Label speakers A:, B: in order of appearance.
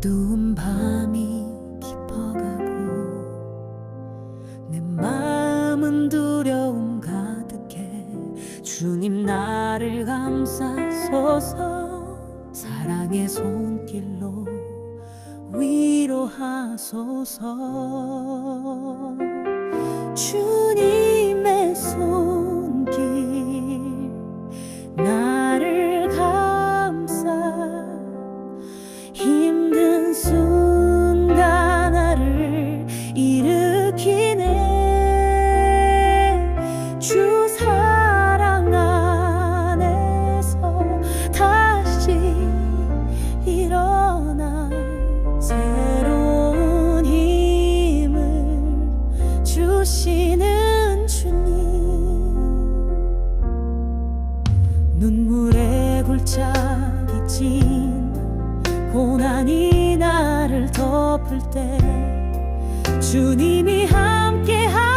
A: 어두운 밤이 깊어가고 내 마음은 두려움 가득해 주님 나를 감싸소서 사랑의 손길로 위로하소서. 주님의 손길 고난이 나를 덮을 때 주님이 함께 하